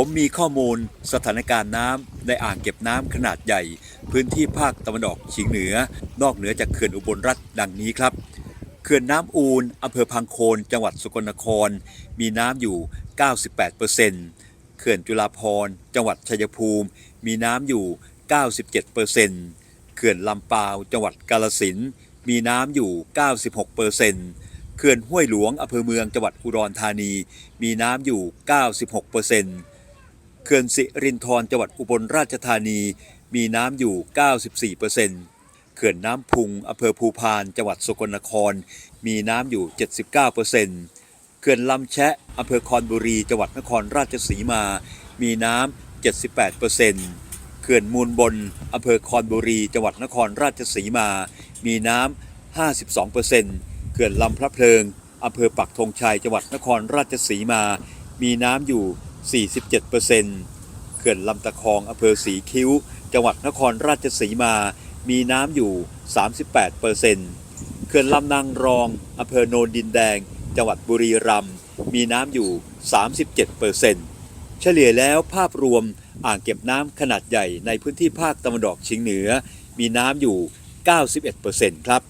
ผมมีข้อมูลสถานการณ์น้ำในอ่างเก็บน้ำขนาดใหญ่ พื้นที่ภาคตะวันออกเฉียงเหนือ นอกเหนือจากเขื่อนอุบลรัฐดังนี้ครับเขื่อนน้ำอูนอำเภอพังโคน จังหวัดสกลนคร มีน้ำอยู่ 98%เขื่อนจุฬาภร์จังหวัดชัยภูมิ มีน้ำอยู่ 97%เขื่อนลำปาว จังหวัดกาฬสินมีน้ำอยู่ 96%เขื่อนห้วยหลวงอำเภอเมืองจังหวัดอุดรธานี มีน้ำอยู่ 96%เขื่อนสิรินธรจังหวัดอุบลราชธานีมีน้ำอยู่ 94%เขื่อนน้ำพุงอำเภอภูพานจังหวัดสกลนคร มีน้ำอยู่ 79%เขื่อนลำแชะอำเภอคอนบุรีจังหวัดนครราชสีมา มีน้ำ 78%เขื่อนมูลบนอำเภอคอนบุรีจังหวัดนครราชสีมา มีน้ำ 52%เขื่อนลำพระเพลิงอำเภอปักธงชัยจังหวัดนครราชสีมา มีน้ำอยู่ 47%เขื่อนลำตะคองอำเภอสีคิ้ว จังหวัดนครราชสีมา มีน้ำอยู่ 38%เขื่อนลำนางรองอำเภอโนนดินแดง จังหวัดบุรีรัมย์มีน้ำอยู่ 37%เฉลี่ยแล้วภาพรวมอ่างเก็บน้ำขนาดใหญ่ในพื้นที่ภาคตะวันออกเฉียงเหนือ มีน้ำอยู่ 91%ครับ